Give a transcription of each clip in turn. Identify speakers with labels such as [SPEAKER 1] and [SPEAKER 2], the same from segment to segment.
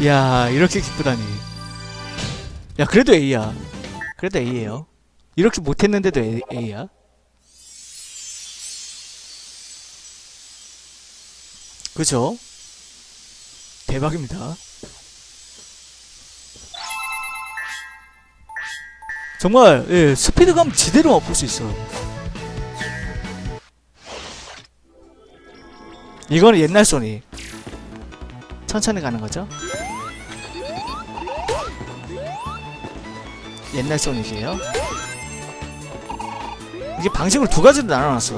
[SPEAKER 1] 이야 이렇게 기쁘다니. 야 그래도 A야. 그래도 A예요. 이렇게 못했는데도 A, A야? 그죠? 대박입니다. 정말 예, 스피드감 지대로 맛볼 수 있어 이거는 옛날 소니. 천천히 가는 거죠? 옛날 소닉이에요. 이게 방식을 두 가지로 나눠놨어.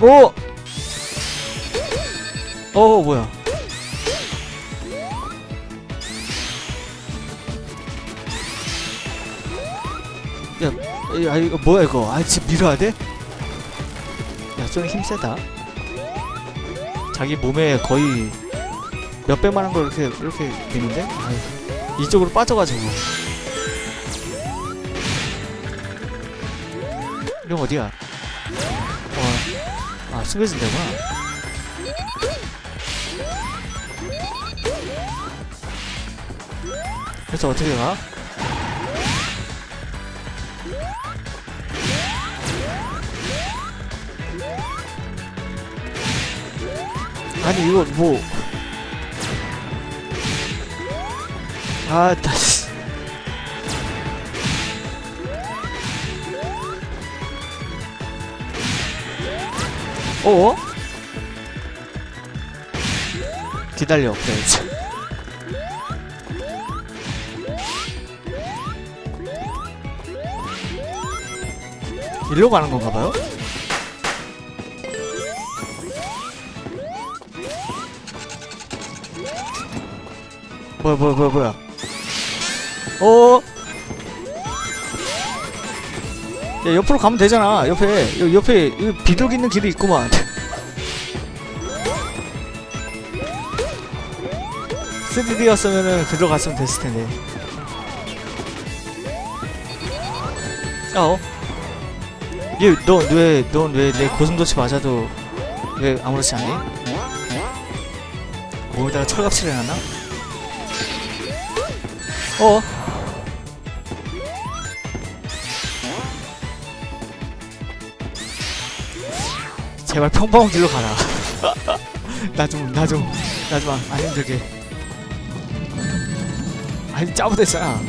[SPEAKER 1] 오! 어 뭐야? 야, 야 이거 뭐야 이거? 아 지금 밀어야 돼? 야, 소닉 힘 세다. 자기 몸에 거의 몇 백만 원걸 이렇게 이렇게 되는데? 아유, 이쪽으로 빠져가지고. 이런 어디야? 어, 아 숨겨진다구나. 그래서 어떻게 가? 아니 이거 뭐 아, 다시. 어? 기다려, 그래. 일로 가는 건가 봐요? 뭐야 뭐야 뭐야 뭐야 어? 야 옆으로 가면 되잖아 옆에 여, 옆에 이 비둘기 있는 길이 있구만 3D였으면은 그대로 갔으면 됐을 텐데 어? 얘너왜넌 왜내 고슴도치 맞아도 왜 아무렇지 않니? 몸에다가 철갑칠 해놨나? 어? 제발 평범한 길로 가라. 나 좀, 나 좀, 나 좀 안 힘들게. 아니, 짜부됐잖아.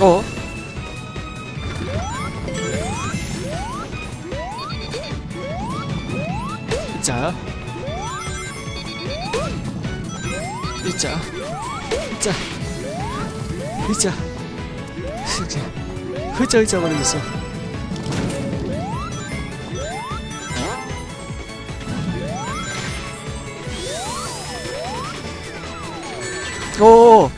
[SPEAKER 1] 어? 자. 이자. 이자. 이자. 이렇게. 흐자 흐자 거리겠어. 오.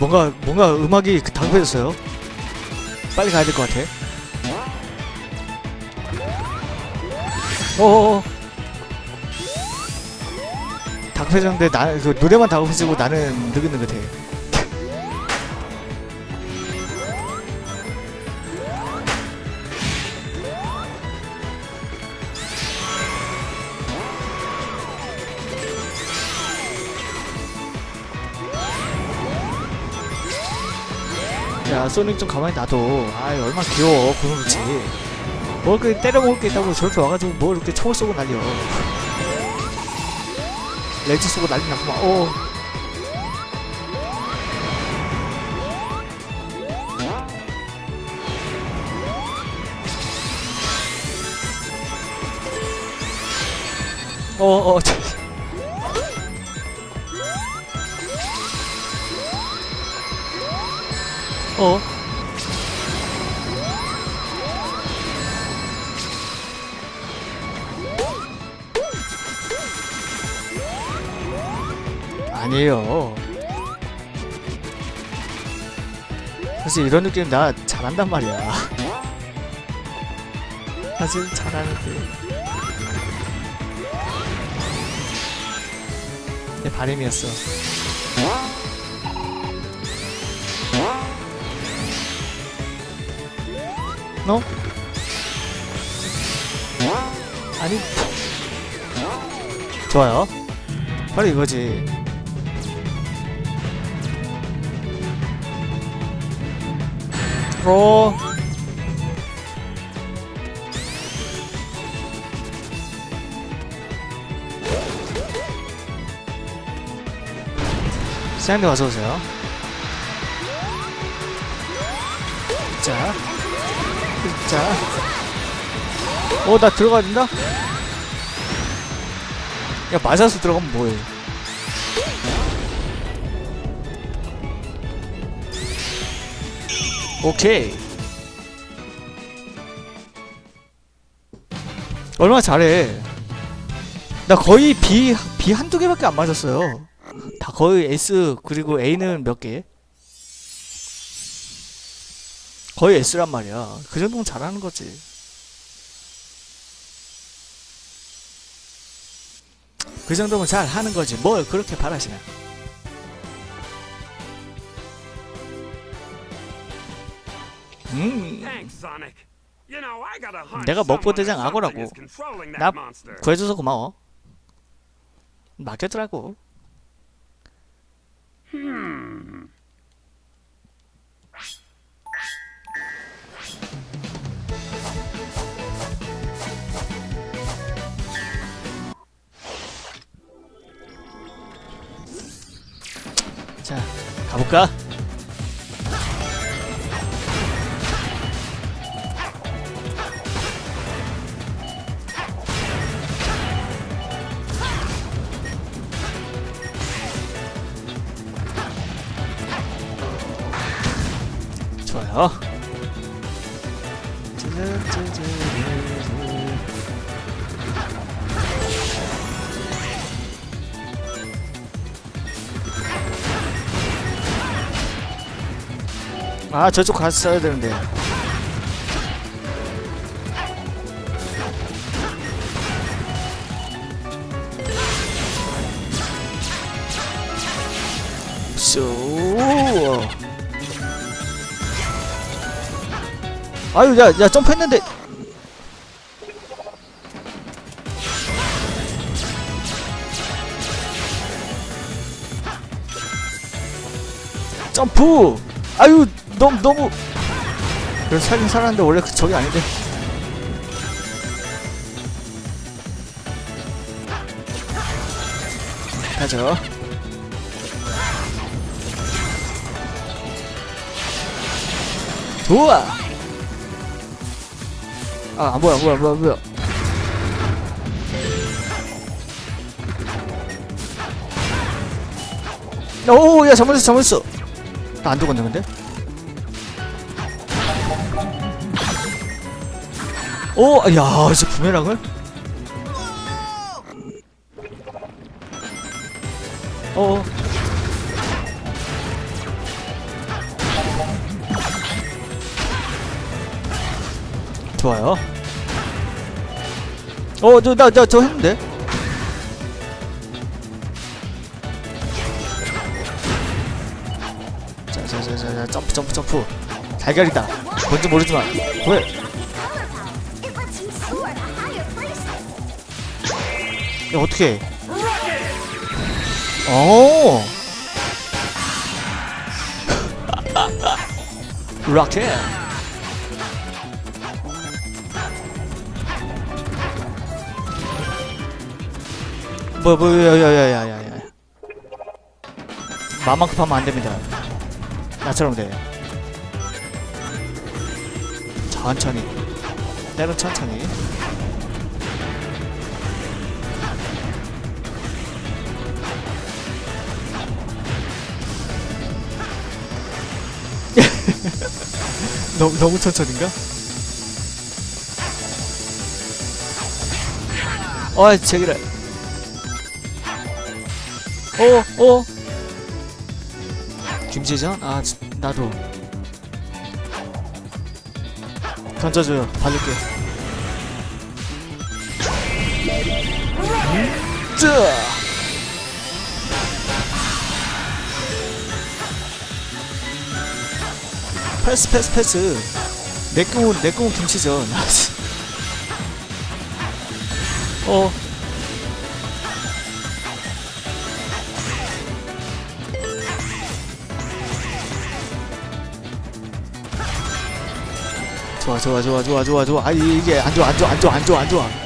[SPEAKER 1] 뭔가 뭔가 음악이 다급해졌어요. 빨리 가야 될 것 같아. 어어어. 다급해졌는데 나, 그 노래만 다급해지고 나는 느긋느긋해. 야, 소닉 좀 가만히 놔둬. 아이, 얼마나 귀여워, 고슴도치. 뭘 그렇게 때려먹을 게 있다고 저렇게 와가지고 뭘 이렇게 총을 쏘고 날려. 렌즈 쏘고 난리 났구만. 어. 어, 어, 저. 어. 아니에요. 사실 이런 느낌 나 잘한단 말이야. 사실 잘하는데. 내 바람이었어. 너? 아니. 좋아요. 바로 이거지. 어. 사장님 어서 오세요. 자, 자. 어, 나 들어가야 된다? 야, 맞아서 들어가면 뭐해. 오케이. 얼마나 잘해. 나 거의 B, B 한두 개밖에 안 맞았어요. 다 거의 S, 그리고 A는 몇 개? 거의 S란 말이야. 그 정도면 잘하는 거지. 그 정도면 잘 하는 거지. 뭘 그렇게 바라시나. 음,
[SPEAKER 2] Thanks, Sonic. You know, I got a hunch
[SPEAKER 1] 내가 먹보 대장 악어라고. 나
[SPEAKER 2] that monster.
[SPEAKER 1] 구해줘서 고마워. 맡겼더라고. 자, 가볼까? 아 저쪽 갔어야 되는데. 쏘 아유 야, 야 점프했는데. 점프! 아유 너무 너무. 그래서 살긴 살았는데 원래 그 저기 아닌데. 가죠 좋아. 아 뭐야 뭐야 뭐야 뭐야 오야 잘못했어 잘못했어. 나 안 죽었네 근데 오, 야, 진짜 부메랑을? 어. 좋아요. 어, 저, 나, 나, 저 했는데? 자, 자, 자, 자, 자, 점프, 점프, 점프. 달걀이다. 뭔지 모르지만. 왜? 야, 어떻게? 오. 로켓. 뭐, 뭐, 야, 야, 야, 야, 야, 야. 마음만 급하면 안 됩니다. 나처럼 돼. 천천히. 때론 천천히. 너무 너무 천천인가? 어이 제기를 어 어. 김치전? 아 지- 나도 던져줘요 받을게 음, 패스 패스 패스. 내 꿈은 내 꿈은 김치전. 어. 좋아 좋아 좋아 좋아 좋아 좋아. 아 이- 이게 안 좋아 안 좋아 안 좋아 안 좋아 안 좋아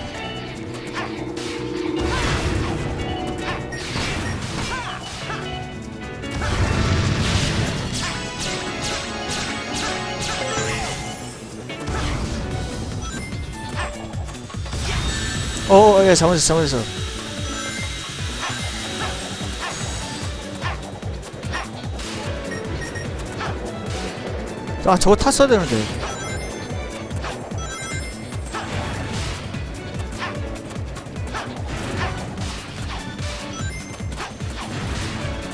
[SPEAKER 1] 어 예 잘못했어 잘못했어 아 저거 탔어야 되는데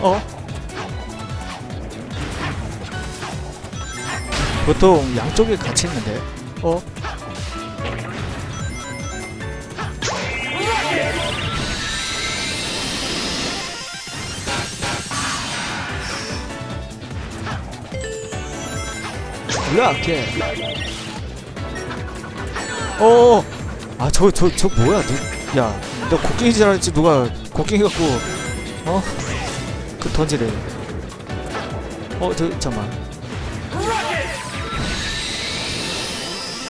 [SPEAKER 1] 어? 보통 양쪽에 같이 있는데 어? 뭐야 걔 어, 아, 저, 저, 저 뭐야, 누, 야, 너 곡괭이 줄 알았지, 누가 곡괭이 갖고, 어? 그 던지래. 어, 저, 잠깐만.